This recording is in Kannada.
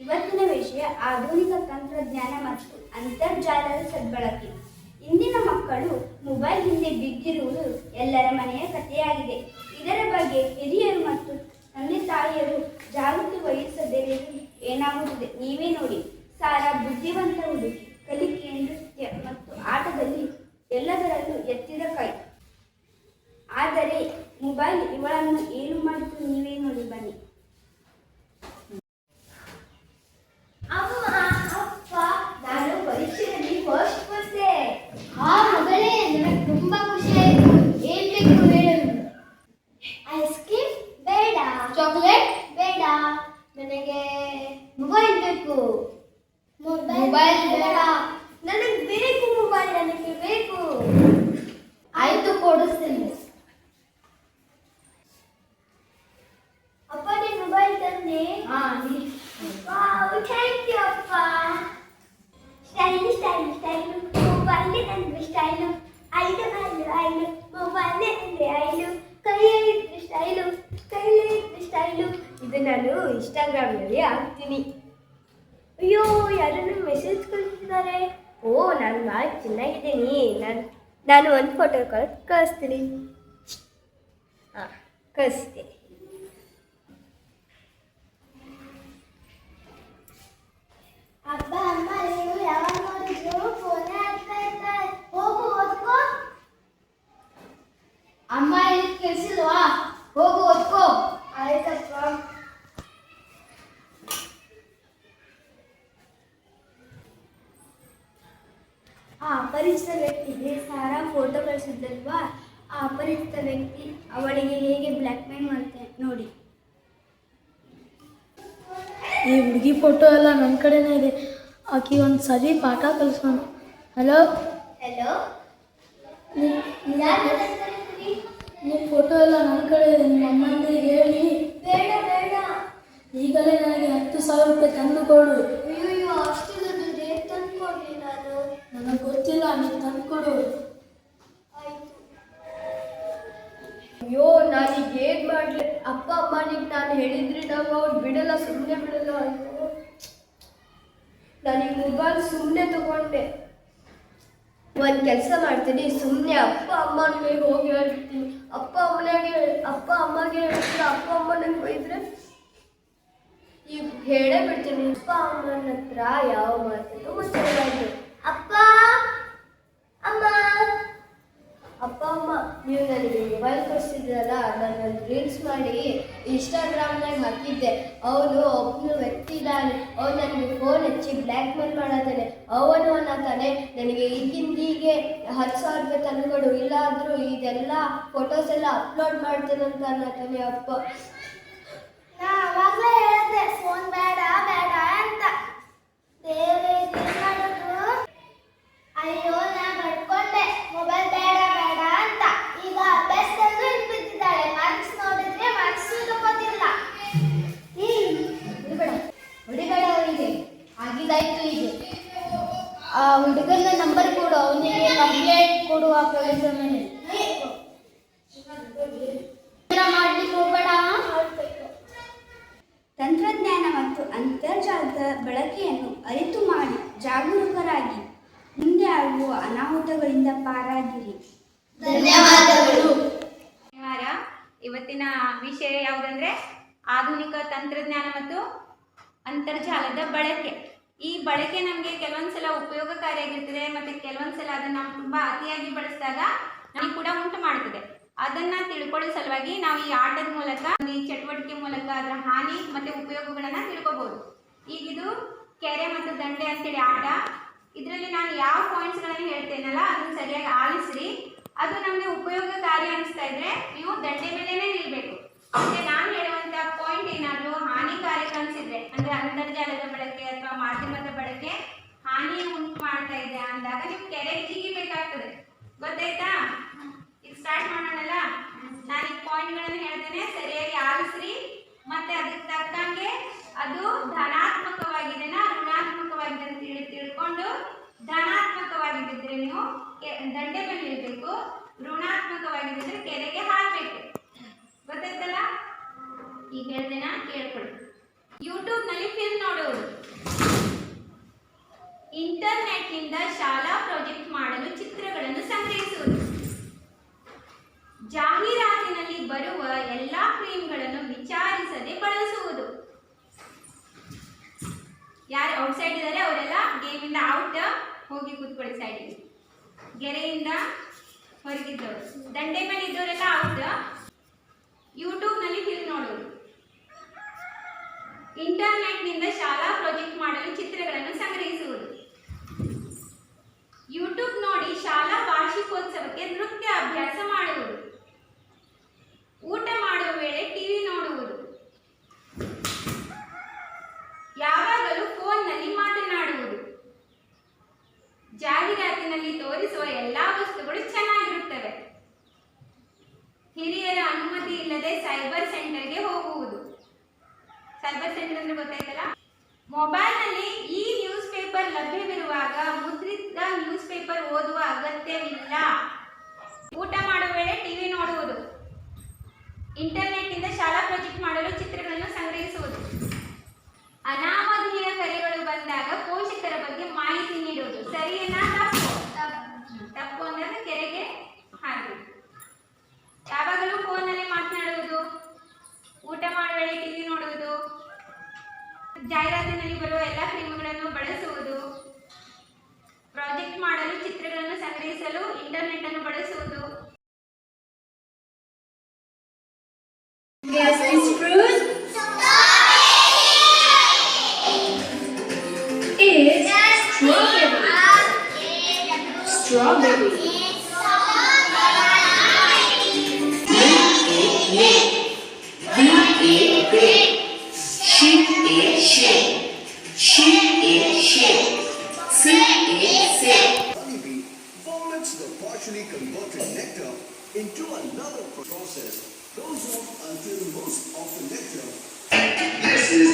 ಇವತ್ತಿನ ವಿಷಯ ಆಧುನಿಕ ತಂತ್ರಜ್ಞಾನ ಮತ್ತು ಅಂತರ್ಜಾಲದ ಸದ್ಬಳಕೆ. ಇಂದಿನ ಮಕ್ಕಳು ಮೊಬೈಲ್ ಹಿಂದೆ ಬಿದ್ದಿರುವುದು ಎಲ್ಲರ ಮನೆಯ ಕಥೆಯಾಗಿದೆ. ಇದರ ಬಗ್ಗೆ ಹಿರಿಯರು ಮತ್ತು ತಂದೆ ತಾಯಿಯರು ಜಾಗೃತಿ ವಹಿಸದಿರಲು ಏನಾಗುತ್ತದೆ ನೀವೇ ನೋಡಿ ಸಾರಾ ಬುದ್ಧಿವಂತ ಹುಡುಗಿ ಕಲಿಕೆ ನೃತ್ಯ ಮತ್ತು ಆಟದಲ್ಲಿ ಎಲ್ಲದರಲ್ಲೂ ಎತ್ತಿದ ಕೈ ಆದರೆ ಮೊಬೈಲ್ ಇವಳನ್ನು ಏನು ಮಾಡಿತು ನೀವೇ ನೋಡಿ ಬನ್ನಿ ಅಮ್ಮ ಅಪ್ಪ ನಾನು ಪರೀಕ್ಷೆಯಲ್ಲಿ ಫಸ್ಟ್ ಬಂದೆ ಆ ಮಗಳೇ ನನಗೆ ತುಂಬಾ ಖುಷಿ ಆಯ್ತು ಏನ್ ಬೇಕು ಹೇಳು ಐಸ್ ಕ್ರೀಮ್ ಬೇಡ ಚಾಕ್ಲೇಟ್ ಬೇಡ. ನನಗೆ ಮೊಬೈಲ್ ಬೇಕು. ಮೊಬೈಲ್ ಬೇಡ. ನನಗೆ ಬೇಕು ಮೊಬೈಲ್ ನನಗೆ ಬೇಕು. ಆಯ್ತು ಕೊಡಿಸ್ತೀನಿ. ಅಪ್ಪ ನೀನು ಮೊಬೈಲ್ ತಂದೆ. ನೀ ಥ್ಯಾಂಕ್ ಯು ಇದು ನಾನು ಇನ್ಸ್ಟಾಗ್ರಾಮ್ನಲ್ಲಿ ಹಾಕ್ತೀನಿ. ಅಯ್ಯೋ ಯಾರನ್ನು ಮೆಸೇಜ್ ಕಳಿಸಿದ್ದಾರೆ? ಓ ನಾನು ಭಾಳ ಚೆನ್ನಾಗಿದ್ದೀನಿ. ನಾನು ನಾನು ಒಂದು ಫೋಟೋ ಕಳ್ ಕಳಿಸ್ತೀನಿ. ಹಾಂ ಕಳಿಸ್ತೀನಿ. ಅಪ್ಪ ಅಮ್ಮ ನೀವು ಯಾವಾಗ ನೋಡಿದ್ರು ಫೋನೇ ಆಗ್ತಾ ಇರ್ತಾರೆ ಹೋಗು ಓದ್ಕೋ. ಅಮ್ಮ ಇಲ್ಲಿ ಕೇಳಿಸಿಲ್ವಾ? ಹೋಗು ಓದ್ಕೋ. ಆಯ್ತಪ್ಪ. ಆ ಅಪರಿಚಿತ ವ್ಯಕ್ತಿಗೆ ಸಾರಾ ಫೋಟೋ ಕಳಿಸಿದ್ದಲ್ವಾ ಆ ಅಪರಿಚಿತ ವ್ಯಕ್ತಿ ಅವಳಿಗೆ ಹೇಗೆ ಬ್ಲ್ಯಾಕ್ ಮೇಲ್ ಮಾಡ್ತಾನೆ ನೋಡಿ. ಈ ಹುಡುಗಿ ಫೋಟೋ ಎಲ್ಲ ನನ್ನ ಕಡೆನೇ ಇದೆ. ಆಕಿ ಒಂದು ಸರಿ ಪಾಠ ಕಲಿಸೋಣ ಹಲೋ ಹಲೋ ನಿಮ್ಮ ಫೋಟೋ ಎಲ್ಲ ನನ್ನ ಕಡೆ ಇದೆ. ನಿಮ್ಮ ಅಮ್ಮಂದಿಗೆ ಹೇಳಿ. ಬೇಡ ಬೇಡ. ಈಗಲೇ ನನಗೆ ಹತ್ತು ಸಾವಿರ ರೂಪಾಯಿ ತಂದು ಕೊಡು ಅಯ್ಯೋ ಅಷ್ಟು ದುಡ್ಡು ತಂದು ಕೊಡ್ಲಿ ನಾನು ನನಗೆ ಗೊತ್ತಿಲ್ಲ, ನೀನು ತಂದ್ಕೊಡು ಅಯ್ಯೋ, ನಾನೀಗ ಏನ್ ಮಾಡ್ಲಿ? ಅಪ್ಪ, ಅಮ್ಮನಿಗೆ ನಾನು ಹೇಳಿದ್ರಿ ನಾವು ಅವ್ರು ಬಿಡಲ್ಲ ಸುಮ್ಮನೆ ಬಿಡಲ್ಲ ಅಯ್ಯೋ ನಾನೀಗ ಮೊಬೈಲ್ ಸುಮ್ಮನೆ ತಗೊಂಡೆ. ಒಂದು ಕೆಲಸ ಮಾಡ್ತೀನಿ ಸುಮ್ಮನೆ ಅಪ್ಪ, ಅಮ್ಮನಿಗೆ ಹೋಗಿ ಹೇಳ್ತೀನಿ ಅಪ್ಪ, ಅಮ್ಮನಿಗೆ ಅಪ್ಪ, ಅಮ್ಮಗೆ ಹೇಳಿದ್ರೆ ಅಪ್ಪ, ಅಮ್ಮನಿಗೆ ಬೈದ್ರೆ ಈಗ ಹೇಳೇ ಬಿಡ್ತೀನಿ, ಅಪ್ಪ, ಅಮ್ಮನ ಹತ್ರ ಯಾವ ಮಾತನ್ನು ಮುಚ್ಚಬಾರ್ದು ಅಪ್ಪ ಅಮ್ಮ. ಅಪ್ಪ ಅಮ್ಮ ನೀವು ನನಗೆ ಮೊಬೈಲ್ ಕೊಡಿಸಿದ್ರಲ್ಲ ನಾನು ಒಂದು ರೀಲ್ಸ್ ಮಾಡಿ ಇನ್ಸ್ಟಾಗ್ರಾಮ್ನಾಗ ಹಾಕಿದ್ದೆ. ಅವನು ಒಬ್ಬನು ವ್ಯಕ್ತಿ ಇದ್ದಾನೆ ಅವನು ನನಗೆ ಫೋನ್ ಹಚ್ಚಿ ಬ್ಲ್ಯಾಕ್ ಮೇಲ್ ಮಾಡತ್ತಾನೆ. ಅವನು ಅನ್ನತಾನೆ ನನಗೆ ಈಗಿಂದೀಗೆ ಹತ್ತು ಸಾವಿರ ರೂಪಾಯಿ ತಂದುಕೊಡು. ಇಲ್ಲಾದರೂ ಇದೆಲ್ಲ ಫೋಟೋಸ್ ಎಲ್ಲ ಅಪ್ಲೋಡ್ ಮಾಡ್ತೇನಂತ ಅನ್ನತಾನೆ ಅಪ್ಪ. ನಾ ಅವಾಗಲೇ ಹೇಳಿದೆ ಫೋನ್ ಬೇಡ ಬೇಡ ಅಂತ. ಮಾಡೋದು? ಅಯ್ಯೋ, ನಾ ಬಡ್ಕೊಂಡೆ ಮೊಬೈಲ್ ಬೇಡ ಬೇಡ ಅಂತ. ಈಗ ಅಭ್ಯಾಸದಲ್ಲೂ ಇಟ್ಬಿಟ್ಟಿದ್ದಾಳೆ. ಮಾರ್ಕ್ಸ್ ನೋಡಿದ್ರೆ ಮಾರ್ಕ್ಸ್ ತಗೋತಿಲ್ಲ ಹೊಡಿಬೇಡ ಅವರಿಗೆ ಆಗಿದಾಯ್ತು ಈಗ ಆ, ಹುಡುಗನ ನಂಬರ್ ಕೊಡು. ಅವನಿಗೆ ಕಂಪ್ಲೇಂಟ್ ಕೊಡುವ ಪೊಲೀಸರ ಮೇಲೆ ತಂತ್ರಜ್ಞಾನ ಮತ್ತು ಅಂತರ್ಜಾಲದ ಬಳಕೆಯನ್ನು ಅರಿತು ಮಾಡಿ ಜಾಗರೂಕರಾಗಿ ಆಗುವ ಅನಾಹುತಗಳಿಂದ ಪಾರಾಗಿರಿ. ಧನ್ಯವಾದಗಳು. ಇವತ್ತಿನ ವಿಷಯ ಯಾವುದಂದ್ರೆ ಆಧುನಿಕ ತಂತ್ರಜ್ಞಾನ ಮತ್ತು ಅಂತರ್ಜಾಲದ ಬಳಕೆ. ಈ ಬಳಕೆ ನಮಗೆ ಕೆಲವೊಂದ್ಸಲ ಉಪಯೋಗಕಾರಿಯಾಗಿರ್ತದೆ ಮತ್ತೆ ಕೆಲವೊಂದ್ಸಲ ಅದನ್ನ ನಾವು ತುಂಬಾ ಅತಿಯಾಗಿ ಬಳಸಿದಾಗ ನಮಗೆ ಕೂಡ ಉಂಟು ಮಾಡ್ತದೆ. ಅದನ್ನ ತಿಳ್ಕೊಳ್ಳೋ ಸಲುವಾಗಿ ನಾವು ಈ ಆಟದ ಮೂಲಕ ಈ ಚಟುವಟಿಕೆ ಮೂಲಕ ಅದರ ಹಾನಿ ಮತ್ತೆ ಉಪಯೋಗಗಳನ್ನ ತಿಳ್ಕೊಬಹುದು ಈಗಿದು ಕೆರೆ ಮತ್ತು ದಂಡೆ ಅಂತೇಳಿ ಆಟ. ಇದರಲ್ಲಿ ನಾನು ಯಾವ ಪಾಯಿಂಟ್ಸ್ ಪಾಯಿಂಟ್ಸ್ಗಳನ್ನು ಹೇಳ್ತೇನಲ್ಲ, ಅದನ್ನ ಸರಿಯಾಗಿ ಆಲಿಸ್ರಿ. ಅದು ನಮಗೆ ಉಪಯೋಗಕಾರಿ ಅನಿಸ್ತಾ ಇದ್ರೆ ನೀವು ದಂಡೆ ಮೇಲೇನೆ ನಿಲ್ಬೇಕು. ಮತ್ತೆ ನಾನು ಹೇಳುವಂತ ಪಾಯಿಂಟ್ ಏನಾದ್ರು ಹಾನಿಕಾರಕ ಅನ್ಸಿದ್ರೆ, ಅಂದ್ರೆ ಅಂತರ್ಜಾಲದ ಬಳಕೆ ಅಥವಾ ಮಾಧ್ಯಮದ ಬಳಕೆ ಹಾನಿ ಉಂಟು ಮಾಡ್ತಾ ಇದೆ ಅಂದಾಗ ನೀವು ಕೆರೆಗೆ ಜಿಗಿಬೇಕಾಗ್ತದೆ ಗೊತ್ತಾಯ್ತಾ? ಈಗ ಸ್ಟಾರ್ಟ್ ಮಾಡೋಣಲ್ಲ? ನಾನು ಈ ಪಾಯಿಂಟ್ಗಳನ್ನು ಹೇಳ್ತೇನೆ, ಸರಿಯಾಗಿ ಆಲಿಸ್ರಿ. ಮತ್ತೆ ಅದಕ್ಕೆ ತಕ್ಕಂಗೆ ಅದು ಧನಾತ್ಮಕವಾಗಿದೆನಾ ಋಣಾತ್ಮಕವಾಗಿದೆ ಅಂತ ಹೇಳಿ ತಿಳ್ಕೊಂಡು ಧನಾತ್ಮಕವಾಗಿದ್ದರೆ ನೀವು ದಂಡೆ ಮೇಲೆ ಇರಬೇಕು. ಋಣಾತ್ಮಕವಾಗಿದ್ದರೆ ಕೆರೆಗೆ ಹಾಕಬೇಕು. ಗೊತ್ತಾಯ್ತಲ್ಲ? ಈಗ ಹೇಳ್ತೇನಾ ಕೇಳ್ಕೊಳ್ಳಿ. ಯೂಟ್ಯೂಬ್ನಲ್ಲಿ ಫಿಲ್ಮ್ ನೋಡುವುದು. ಇಂಟರ್ನೆಟ್ನಿಂದ ಶಾಲಾ ಪ್ರಾಜೆಕ್ಟ್ ಮಾಡಲು ಚಿತ್ರಗಳನ್ನು ಸಂಗ್ರಹಿಸುವುದು. ಜಾಹೀರಾತಿನಲ್ಲಿ ಬರುವ ಎಲ್ಲ ಕ್ರೀಮ್ಗಳನ್ನು ವಿಚಾರಿಸದೆ ಬಳಸುವುದು. ಯಾರು ಔಟ್ಸೈಡ್ ಇದ್ದಾರೆ ಅವರೆಲ್ಲ ಗೇಮಿಂದ ಔಟ್ ಹೋಗಿ ಕೂತ್ಕೊಳ್ಳಿ ಸೈಡಿಗೆ ಗೆರೆಯಿಂದ ಹೊರಗಿದ್ದವರು. ದಂಡೆ ಮೇಲೆ ಇದ್ದವರೆಲ್ಲ ಔಟ್ ಯೂಟ್ಯೂಬ್ನಲ್ಲಿ ನೋಡುವುದು ಇಂಟರ್ನೆಟ್ನಿಂದ ಶಾಲಾ ಪ್ರಾಜೆಕ್ಟ್ ಮಾಡಲು ಚಿತ್ರಗಳನ್ನು ಸಂಗ್ರಹಿಸುವುದು ಯೂಟ್ಯೂಬ್ ನೋಡಿ ಶಾಲಾ ವಾರ್ಷಿಕೋತ್ಸವಕ್ಕೆ ನೃತ್ಯ ಅಭ್ಯಾಸ ಮಾಡುವುದು ಊಟ ಮಾಡುವ ವೇಳೆ ಟಿವಿ ನೋಡುವುದು ಯಾವಾಗಲೂ ಫೋನ್ನಲ್ಲಿ ಮಾತನಾಡುವುದು ಜಾಹೀರಾತಿನಲ್ಲಿ ತೋರಿಸುವ ಎಲ್ಲಾ ವಸ್ತುಗಳು ಚೆನ್ನಾಗಿರುತ್ತವೆ ಹಿರಿಯರ ಅನುಮತಿ ಇಲ್ಲದೆ ಸೈಬರ್ ಸೆಂಟರ್ಗೆ ಹೋಗುವುದು ಸೈಬರ್ ಸೆಂಟರ್ ಅಂದ್ರೆ ಗೊತ್ತಾಯ್ತಲ್ಲ ಮೊಬೈಲ್ನಲ್ಲಿ ಈ ನ್ಯೂಸ್ ಪೇಪರ್ ಲಭ್ಯವಿರುವಾಗ ಮುದ್ರಿತ ನ್ಯೂಸ್ ಪೇಪರ್ ಓದುವ ಅಗತ್ಯವಿಲ್ಲ. ಊಟ ಮಾಡುವ ವೇಳೆ ಟಿವಿ ನೋಡುವುದು. ಇಂಟರ್ನೆಟ್ ಇಂದ ಶಾಲಾ ಪ್ರಾಜೆಕ್ಟ್ ಮಾಡಲು ಚಿತ್ರಗಳನ್ನು ಸಂಗ್ರಹಿಸುವುದು. ಅನಾಮಧೇಯ ಕರೆಗಳು ಬಂದಾಗ ಪೋಷಕರ ಬಗ್ಗೆ ಮಾಹಿತಿ ನೀಡುವುದು ಸರಿಯೇನಾ ತಪ್ಪು ತಪ್ಪು ಅಂದ್ರೆ ಕೆರೆಗೆ ಹಾರಬೇಕು ಯಾವಾಗಲೂ ಫೋನಲ್ಲಿ ಮಾತನಾಡುವುದು ಊಟ ಮಾಡುವ ವೇಳೆ ಟಿವಿ ನೋಡುವುದು ಜಾಹೀರಾತಿನಲ್ಲಿ ಬರುವ ಎಲ್ಲ ಕ್ರೀಮ್ಗಳನ್ನು ಬಳಸುವುದು. ಪ್ರಾಜೆಕ್ಟ್ ಮಾಡಲು ಚಿತ್ರಗಳನ್ನು ಸಂಗ್ರಹಿಸಲು ಇಂಟರ್ನೆಟ್ ಅನ್ನು ಬಳಸುವುದು. Guess this fruit strawberry. Is. Sheep is sheep. Silk is silk. honeybee vomits the partially converted nectar into another process. Goes on until most of the nectar is